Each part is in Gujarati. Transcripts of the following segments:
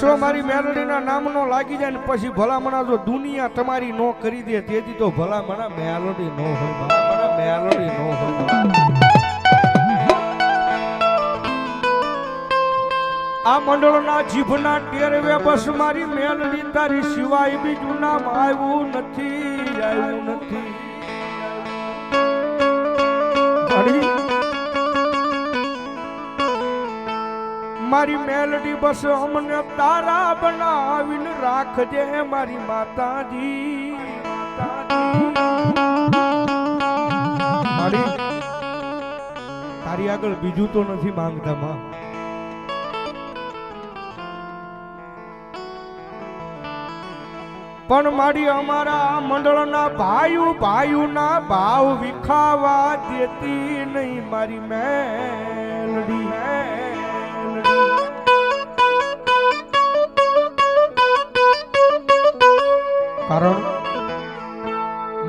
જો મારી મેલડીના નામનો લાગી જાય ને પછી ભલામણા જો દુનિયા તમારી નો કરી દે, તેથી તો ભલામણા મેલડી નો હોય, ભલામણા મેલડી નો હોય. આ મંડળના જીભના ટેરવે બસ મારી મેલડી, તારી સિવાય બીજું નામ આવ્યું નથી આવ્યું નથી. મારી મેલડી બસ અમને તારા બનાવીને રાખજે મારી માતાજી. મારી, તારી આગળ બીજું તો નથી માંગતા માં પણ મારી અમારા મંડળના ભાઈઓ ભાઈઓના ભાવ વિખાવા દેતી નહીં મારી મેલડી.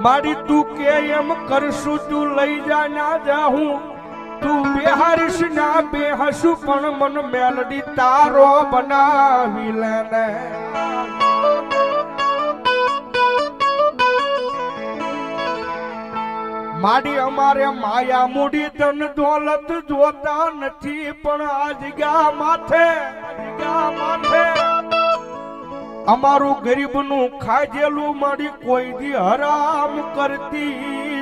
મારી તું કે એમ કરશું તું લઈ જા, ના જા તું બેહારીશ, ના બેહસું, પણ મન મેલડી તારો બનાવી લેને. માડી અમારે માયા મૂડી ધન દોલત જોતા નથી, પણ આ જગ્યા માથે જગ્યા માથે. અમારું ગરીબનું ખાજેલું મારી કોઈ દી હરામ કરતી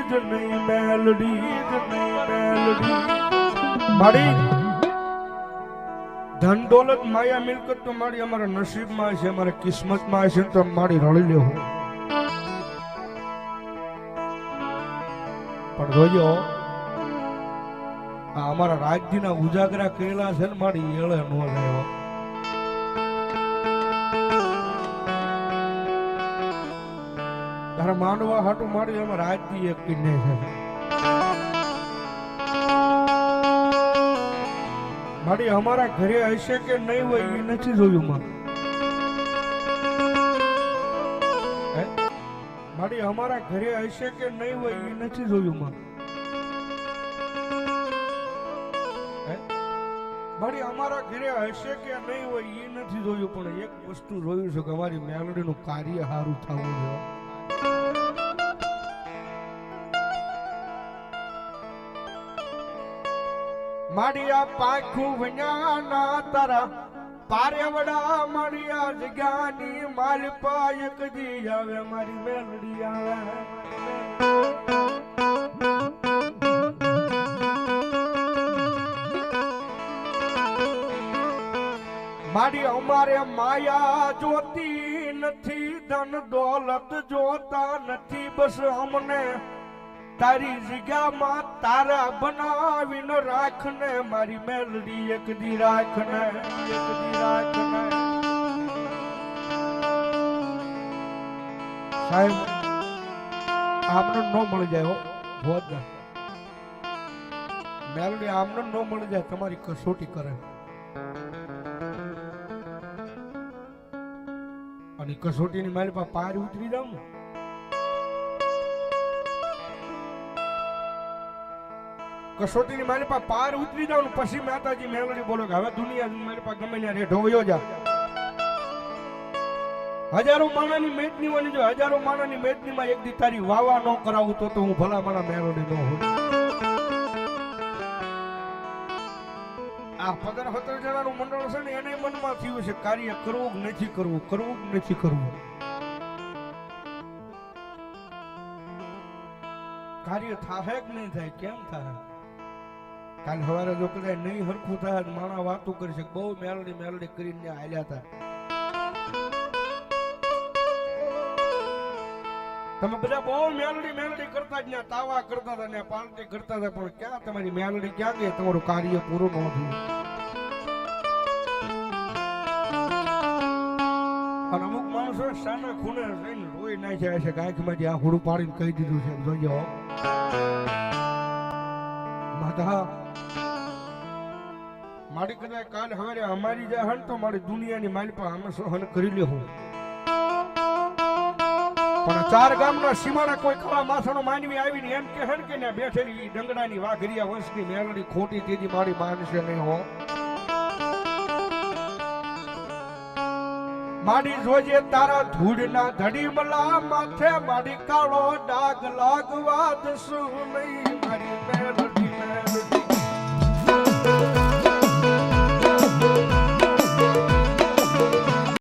જ નહીં, મેલડી જ નહીં, મેલડી. મારી ધન દોલત માયા મિલકત તો મારી અમારા નસીબમાં છે, અમારા કિસ્મતમાં છે, તો મારી રળી લેવું પણ જોજો, આ અમારા રાજ્યના ઉજાગરા કરેલા છે ને મારી એળે નો લેવો તારા માંડવા હાટું મારી એમાં રાજ્ય એક કિન્ને છે. મારી અમારા ઘરે હશે કે નહીં હોય એ નથી જોયું માં. મારી અમારા ઘરે હશે કે નહીં હોય એ નથી જોયું માં? મારી અમારા ઘરે હશે કે નહીં હોય એ નથી જોયું, પણ એક વસ્તુ જોયું છે કે અમારી મેલડીનું કાર્ય સારું થવું જોઈએ માડિયા પાખું વન્યાના તારા. પારેવડા માડિયા જગ્યાની માલ પાયક દી આવે, મારી મેલડી આવે. મારી અમારે માયા જોતી નથી, ધન દોલત જોતા નથી, બસ અમને તારી જગ્યામાં તારા બનાવીને રાખને, મારી મેલડી એક દી રાખને, એક દી રાખને. સાહેબ, આમને ન મળી જાય હો ભોજ મેલડી આમને ન મળી જાય, તમારી કસોટી કરે. અને કસોટીની મારી પાસે પાર ઉતરી જાઉં ને કસોટીની મારી પાસે પાર ઉતરી જાવ પછી માતાજી મેલડી બોલો કે હવે દુનિયા મારી પાસે ગમે ત્યાં રેઠો વયો જા. હજારો માણાની મેદની વાની જો, હજારો માણાની મેદનીમાં એક દી તારી વાવા ન કરાવું તો હું ભલા ભલા મેલડી ન હોઉં. આ પંદર સત્તર જણાનું મંડળ છે ને, એને મનમાં થયું છે, કાર્ય કરવું નથી કરવું કરવું નથી કરવું? કાર્ય થાહે કે નહીં થાય? કેમ થાય કાલ સવારે જો કદાચ નહીં હરખું થાય માણા વાતો કરશે બહુ મેલડી મેલડી કરીને હાલ્યા હતા. તમે બધા બહુ મેલડી મેલડી કરતા જ તાવા કરતા હતા ને પાલટી કરતા હતા, પણ ક્યાં તમારી મેલડી ક્યાં ગઈ? તમારું કાર્ય પૂરું ન થયું. અને અમુક માણસો સાના ખૂણે રહીને રોઈ નાખ્યા છે કે આંખમાંથી આ હુડું પાડીને કહી દીધું છે. જોજો માતા મારી કદાચ કાલ હવે અમારી જાય હન તો મારી દુનિયાની મારી પાસે અમે સહન કરી લેવું પણ ચાર ગામના સીમાડા કોઈ ખવા માથાનો માનવી આવીને એમ કે હન કે ને બેઠેલી ડંગડાની વાઘરિયા વંશની મેળડી ખોટી તેથી મારી માનશે નહીં હો. માડી જોજે તારા ધૂળના ધડી મલા માથે માડી કાળો ડાગ લાગવા દસું નહીં મારી મેલડી મેલડી.